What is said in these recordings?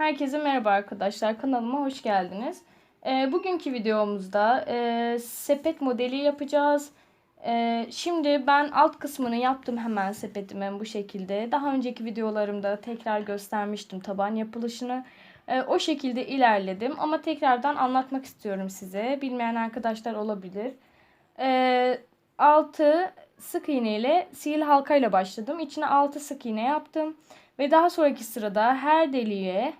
Herkese merhaba arkadaşlar. Kanalıma hoş geldiniz. E, bugünkü videomuzda e, sepet modeli yapacağız. E, şimdi ben alt kısmını yaptım hemen sepetimin bu şekilde. Daha önceki videolarımda tekrar göstermiştim taban yapılışını. E, o şekilde ilerledim ama tekrardan anlatmak istiyorum size. Bilmeyen arkadaşlar olabilir. E, altı sık iğne ile sihirli halka başladım. İçine 6 sık iğne yaptım. Ve daha sonraki sırada her deliğe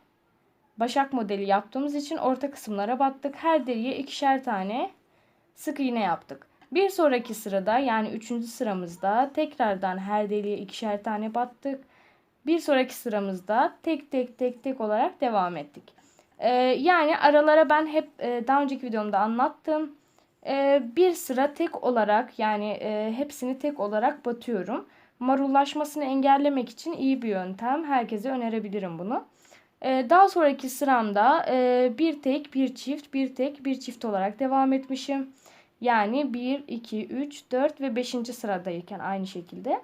başak modeli yaptığımız için orta kısımlara battık. Her deliğe ikişer tane sık iğne yaptık. Bir sonraki sırada yani üçüncü sıramızda tekrardan her deliğe ikişer tane battık. Bir sonraki sıramızda tek tek tek tek olarak devam ettik. Ee, yani aralara ben hep e, daha önceki videomda anlattım. Ee, bir sıra tek olarak yani e, hepsini tek olarak batıyorum. Marullaşmasını engellemek için iyi bir yöntem. Herkese önerebilirim bunu. Ee, daha sonraki sıramda e, bir tek, bir çift, bir tek, bir çift olarak devam etmişim. Yani 1, 2, 3, 4 ve 5. sıradayken aynı şekilde.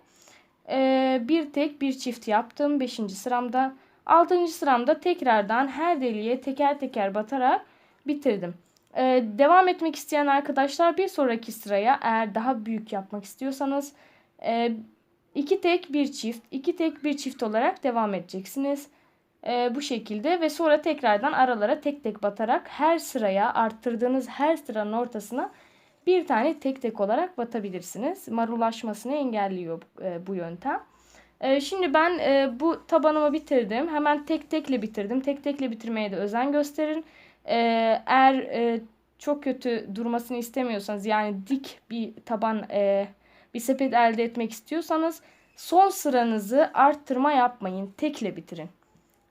Ee, bir tek, bir çift yaptım 5. sıramda. 6. sıramda tekrardan her deliğe teker teker batarak bitirdim. Ee, devam etmek isteyen arkadaşlar bir sonraki sıraya eğer daha büyük yapmak istiyorsanız e, iki tek bir çift, iki tek bir çift olarak devam edeceksiniz. Ee, bu şekilde ve sonra tekrardan aralara tek tek batarak her sıraya arttırdığınız her sıranın ortasına bir tane tek tek olarak batabilirsiniz. Marullaşmasını engelliyor e, bu yöntem. E, şimdi ben e, bu tabanımı bitirdim. Hemen tek tekle bitirdim. Tek tekle bitirmeye de özen gösterin. E, eğer e, çok kötü durmasını istemiyorsanız yani dik bir taban e, bir sepet elde etmek istiyorsanız son sıranızı arttırma yapmayın. Tekle bitirin.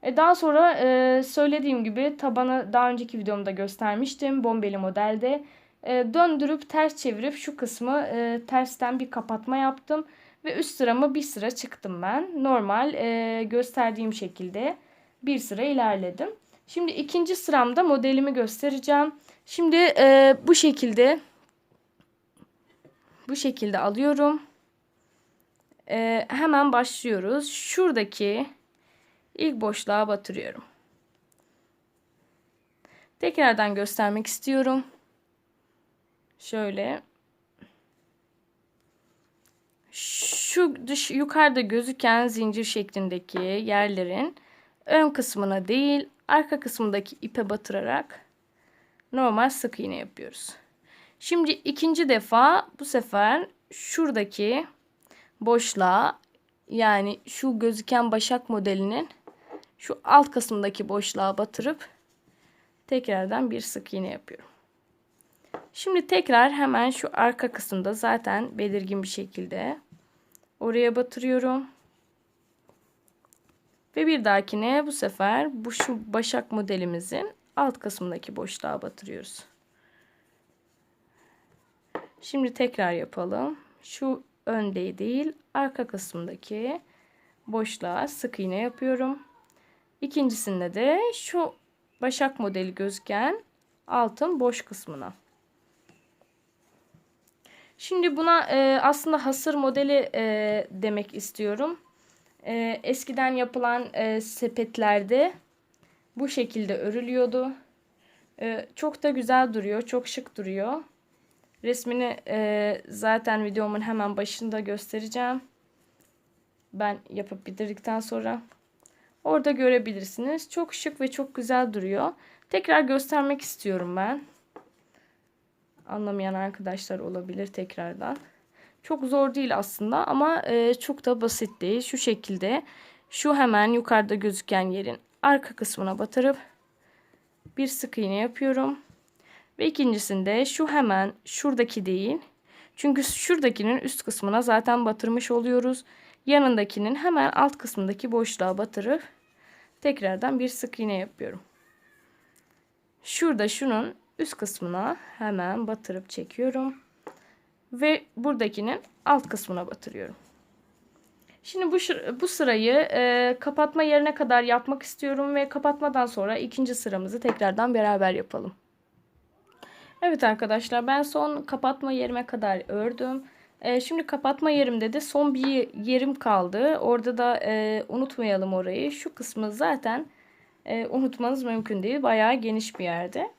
E daha sonra e, söylediğim gibi tabanı daha önceki videomda göstermiştim. Bombeli modelde. E, döndürüp ters çevirip şu kısmı e, tersten bir kapatma yaptım. Ve üst sıramı bir sıra çıktım ben. Normal e, gösterdiğim şekilde bir sıra ilerledim. Şimdi ikinci sıramda modelimi göstereceğim. Şimdi e, bu şekilde bu şekilde alıyorum. E, hemen başlıyoruz. Şuradaki ilk boşluğa batırıyorum. Tekrardan göstermek istiyorum. Şöyle. Şu dış yukarıda gözüken zincir şeklindeki yerlerin ön kısmına değil arka kısmındaki ipe batırarak normal sık iğne yapıyoruz. Şimdi ikinci defa bu sefer şuradaki boşluğa yani şu gözüken başak modelinin şu alt kısmındaki boşluğa batırıp tekrardan bir sık iğne yapıyorum. Şimdi tekrar hemen şu arka kısımda zaten belirgin bir şekilde oraya batırıyorum. Ve bir dahakine bu sefer bu şu başak modelimizin alt kısmındaki boşluğa batırıyoruz. Şimdi tekrar yapalım. Şu önde değil arka kısmındaki boşluğa sık iğne yapıyorum. İkincisinde de şu başak modeli gözüken altın boş kısmına. Şimdi buna e, aslında hasır modeli e, demek istiyorum. E, eskiden yapılan e, sepetlerde bu şekilde örülüyordu. E, çok da güzel duruyor, çok şık duruyor. Resmini e, zaten videomun hemen başında göstereceğim. Ben yapıp bitirdikten sonra. Orada görebilirsiniz. Çok şık ve çok güzel duruyor. Tekrar göstermek istiyorum ben. Anlamayan arkadaşlar olabilir tekrardan. Çok zor değil aslında ama e, çok da basit değil. Şu şekilde şu hemen yukarıda gözüken yerin arka kısmına batırıp bir sık iğne yapıyorum. Ve ikincisinde şu hemen şuradaki değil. Çünkü şuradakinin üst kısmına zaten batırmış oluyoruz. Yanındakinin hemen alt kısmındaki boşluğa batırıp tekrardan bir sık iğne yapıyorum. Şurada şunun üst kısmına hemen batırıp çekiyorum. Ve buradakinin alt kısmına batırıyorum. Şimdi bu, bu sırayı e, kapatma yerine kadar yapmak istiyorum ve kapatmadan sonra ikinci sıramızı tekrardan beraber yapalım. Evet arkadaşlar ben son kapatma yerime kadar ördüm. E, şimdi kapatma yerimde de son bir yerim kaldı. Orada da e, unutmayalım orayı. Şu kısmı zaten e, unutmanız mümkün değil. Bayağı geniş bir yerde.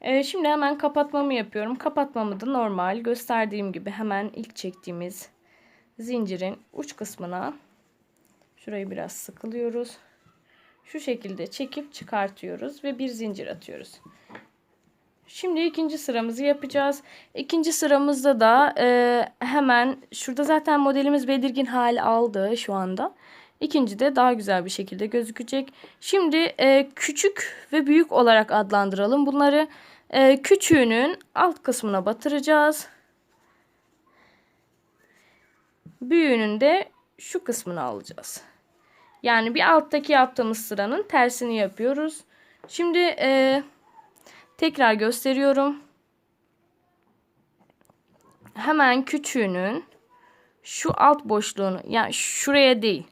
E, şimdi hemen kapatmamı yapıyorum. Kapatmamı da normal gösterdiğim gibi hemen ilk çektiğimiz zincirin uç kısmına şurayı biraz sıkılıyoruz. Şu şekilde çekip çıkartıyoruz ve bir zincir atıyoruz. Şimdi ikinci sıramızı yapacağız. İkinci sıramızda da e, hemen şurada zaten modelimiz belirgin hal aldı şu anda. İkinci de daha güzel bir şekilde gözükecek. Şimdi e, küçük ve büyük olarak adlandıralım. Bunları e, küçüğünün alt kısmına batıracağız. Büyüğünün de şu kısmını alacağız. Yani bir alttaki yaptığımız sıranın tersini yapıyoruz. Şimdi e, tekrar gösteriyorum. Hemen küçüğünün şu alt boşluğunu yani şuraya değil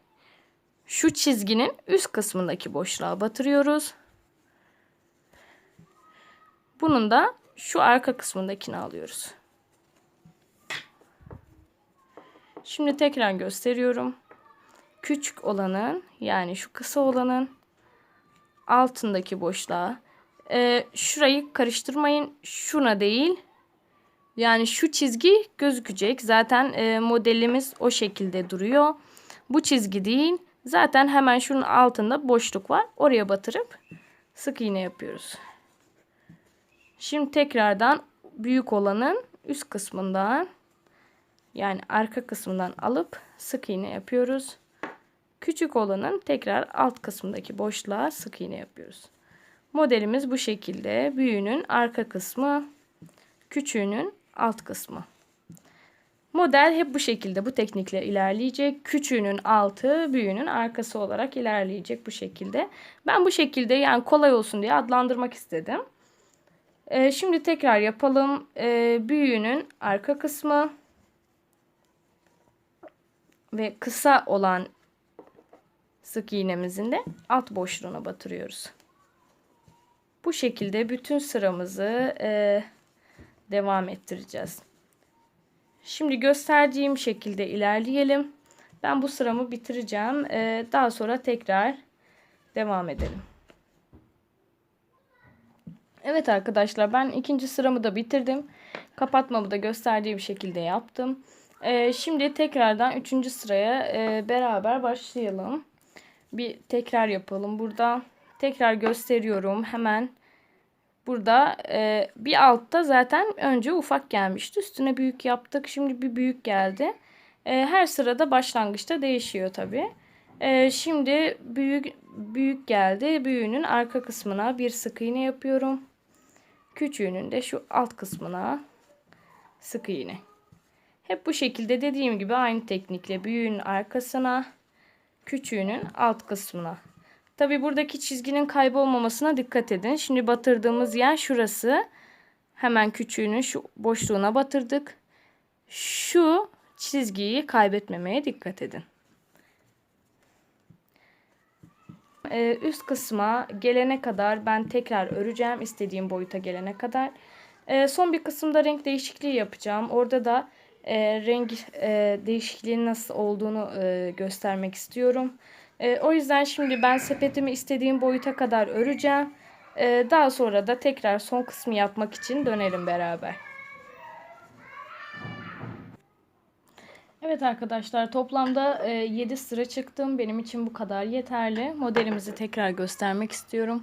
şu çizginin üst kısmındaki boşluğa batırıyoruz. Bunun da şu arka kısmındakini alıyoruz. Şimdi tekrar gösteriyorum. Küçük olanın yani şu kısa olanın altındaki boşluğa e, şurayı karıştırmayın. Şuna değil. Yani şu çizgi gözükecek. Zaten e, modelimiz o şekilde duruyor. Bu çizgi değil. Zaten hemen şunun altında boşluk var. Oraya batırıp sık iğne yapıyoruz. Şimdi tekrardan büyük olanın üst kısmından yani arka kısmından alıp sık iğne yapıyoruz. Küçük olanın tekrar alt kısmındaki boşluğa sık iğne yapıyoruz. Modelimiz bu şekilde. Büyüğünün arka kısmı, küçüğünün alt kısmı. Model hep bu şekilde bu teknikle ilerleyecek. Küçüğünün altı, büyüğünün arkası olarak ilerleyecek bu şekilde. Ben bu şekilde yani kolay olsun diye adlandırmak istedim. Ee, şimdi tekrar yapalım. Ee, büyüğünün arka kısmı ve kısa olan sık iğnemizin de alt boşluğuna batırıyoruz. Bu şekilde bütün sıramızı e, devam ettireceğiz. Şimdi gösterdiğim şekilde ilerleyelim. Ben bu sıramı bitireceğim. E, daha sonra tekrar devam edelim. Evet arkadaşlar ben ikinci sıramı da bitirdim. Kapatmamı da gösterdiği bir şekilde yaptım. E, şimdi tekrardan üçüncü sıraya e, beraber başlayalım. Bir tekrar yapalım. Burada tekrar gösteriyorum. Hemen burada e, bir altta zaten önce ufak gelmişti. Üstüne büyük yaptık. Şimdi bir büyük geldi. E, her sırada başlangıçta değişiyor tabi. E, şimdi büyük büyük geldi. Büyüğünün arka kısmına bir sık iğne yapıyorum. Küçüğünün de şu alt kısmına sık iğne. Hep bu şekilde dediğim gibi aynı teknikle büyüğün arkasına, küçüğünün alt kısmına. Tabi buradaki çizginin kaybolmamasına dikkat edin. Şimdi batırdığımız yer şurası. Hemen küçüğünün şu boşluğuna batırdık. Şu çizgiyi kaybetmemeye dikkat edin. Ee, üst kısma gelene kadar ben tekrar öreceğim. istediğim boyuta gelene kadar. Ee, son bir kısımda renk değişikliği yapacağım. Orada da e, renk e, değişikliğinin nasıl olduğunu e, göstermek istiyorum. E, o yüzden şimdi ben sepetimi istediğim boyuta kadar öreceğim. E, daha sonra da tekrar son kısmı yapmak için dönelim beraber. Evet arkadaşlar toplamda e, 7 sıra çıktım. Benim için bu kadar yeterli. Modelimizi tekrar göstermek istiyorum.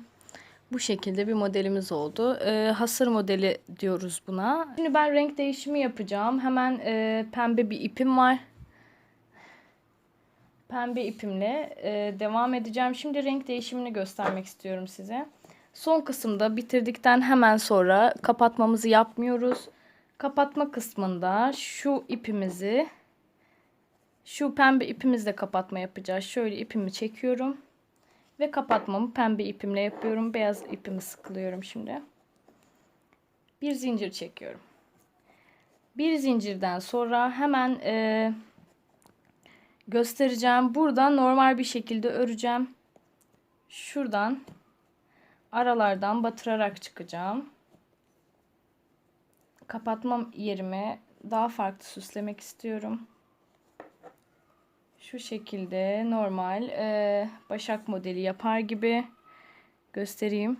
Bu şekilde bir modelimiz oldu. E, hasır modeli diyoruz buna. Şimdi ben renk değişimi yapacağım. Hemen e, pembe bir ipim var. Pembe ipimle e, devam edeceğim. Şimdi renk değişimini göstermek istiyorum size. Son kısımda bitirdikten hemen sonra kapatmamızı yapmıyoruz. Kapatma kısmında şu ipimizi şu pembe ipimizle kapatma yapacağız. Şöyle ipimi çekiyorum. Ve kapatmamı pembe ipimle yapıyorum. Beyaz ipimi sıkılıyorum şimdi. Bir zincir çekiyorum. Bir zincirden sonra hemen e, göstereceğim. Buradan normal bir şekilde öreceğim. Şuradan aralardan batırarak çıkacağım. Kapatmam yerime daha farklı süslemek istiyorum şu şekilde normal e, başak modeli yapar gibi göstereyim.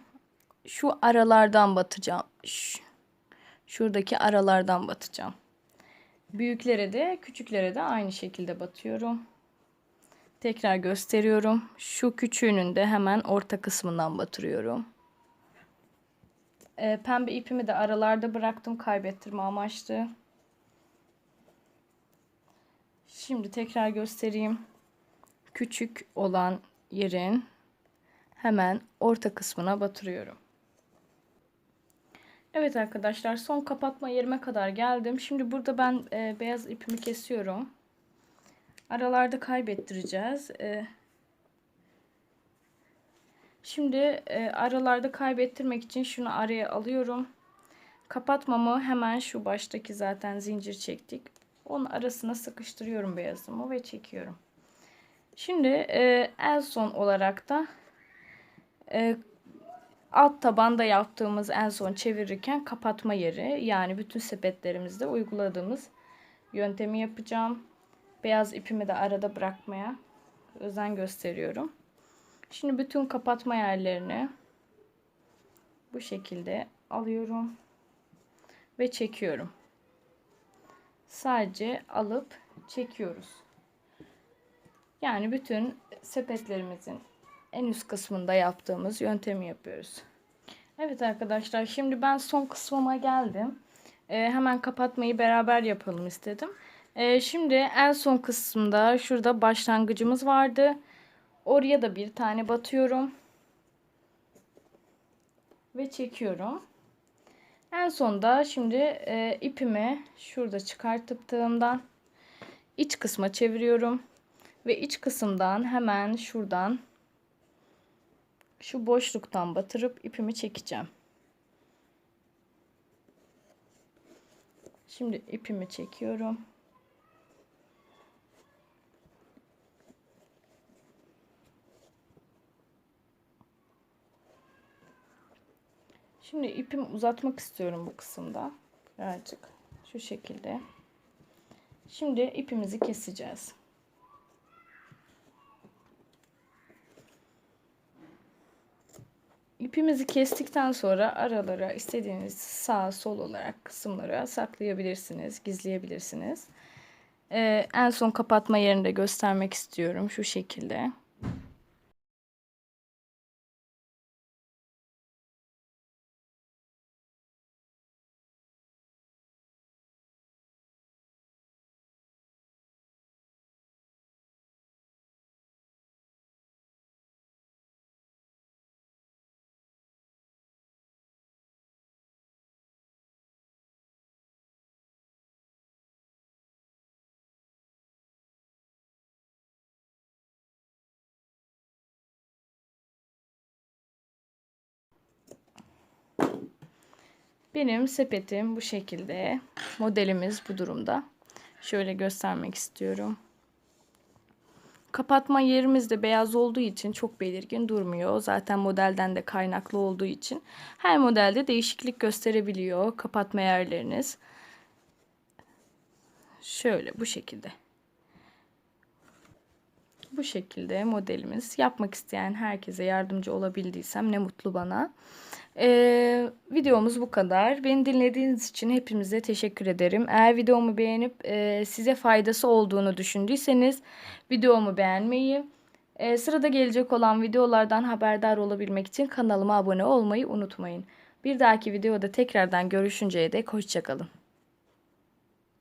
Şu aralardan batacağım. Şuradaki aralardan batacağım. Büyüklere de küçüklere de aynı şekilde batıyorum. Tekrar gösteriyorum. Şu küçüğünün de hemen orta kısmından batırıyorum. Ee, pembe ipimi de aralarda bıraktım kaybettirme amaçlı. Şimdi tekrar göstereyim. Küçük olan yerin hemen orta kısmına batırıyorum. Evet arkadaşlar son kapatma yerime kadar geldim. Şimdi burada ben e, beyaz ipimi kesiyorum. Aralarda kaybettireceğiz. E, şimdi e, aralarda kaybettirmek için şunu araya alıyorum. Kapatmamı hemen şu baştaki zaten zincir çektik. Onun arasına sıkıştırıyorum beyazımı ve çekiyorum. Şimdi e, en son olarak da e, alt tabanda yaptığımız en son çevirirken kapatma yeri yani bütün sepetlerimizde uyguladığımız yöntemi yapacağım. Beyaz ipimi de arada bırakmaya özen gösteriyorum. Şimdi bütün kapatma yerlerini bu şekilde alıyorum ve çekiyorum. Sadece alıp çekiyoruz. Yani bütün sepetlerimizin en üst kısmında yaptığımız yöntemi yapıyoruz. Evet arkadaşlar şimdi ben son kısmıma geldim. Ee, hemen kapatmayı beraber yapalım istedim. Ee, şimdi en son kısımda şurada başlangıcımız vardı. Oraya da bir tane batıyorum. Ve çekiyorum. En sonda şimdi e, ipimi şurada çıkarttığımdan iç kısma çeviriyorum. Ve iç kısımdan hemen şuradan şu boşluktan batırıp ipimi çekeceğim. Şimdi ipimi çekiyorum. Şimdi ipimi uzatmak istiyorum bu kısımda. Birazcık şu şekilde. Şimdi ipimizi keseceğiz. İpimizi kestikten sonra aralara istediğiniz sağ sol olarak kısımlara saklayabilirsiniz, gizleyebilirsiniz. Ee, en son kapatma yerini de göstermek istiyorum şu şekilde. Benim sepetim bu şekilde. Modelimiz bu durumda. Şöyle göstermek istiyorum. Kapatma yerimiz de beyaz olduğu için çok belirgin durmuyor. Zaten modelden de kaynaklı olduğu için her modelde değişiklik gösterebiliyor kapatma yerleriniz. Şöyle bu şekilde. Bu şekilde modelimiz. Yapmak isteyen herkese yardımcı olabildiysem ne mutlu bana. Ee, videomuz bu kadar. Beni dinlediğiniz için hepinize teşekkür ederim. Eğer videomu beğenip e, size faydası olduğunu düşündüyseniz videomu beğenmeyi, e, sırada gelecek olan videolardan haberdar olabilmek için kanalıma abone olmayı unutmayın. Bir dahaki videoda tekrardan görüşünceye dek hoşçakalın.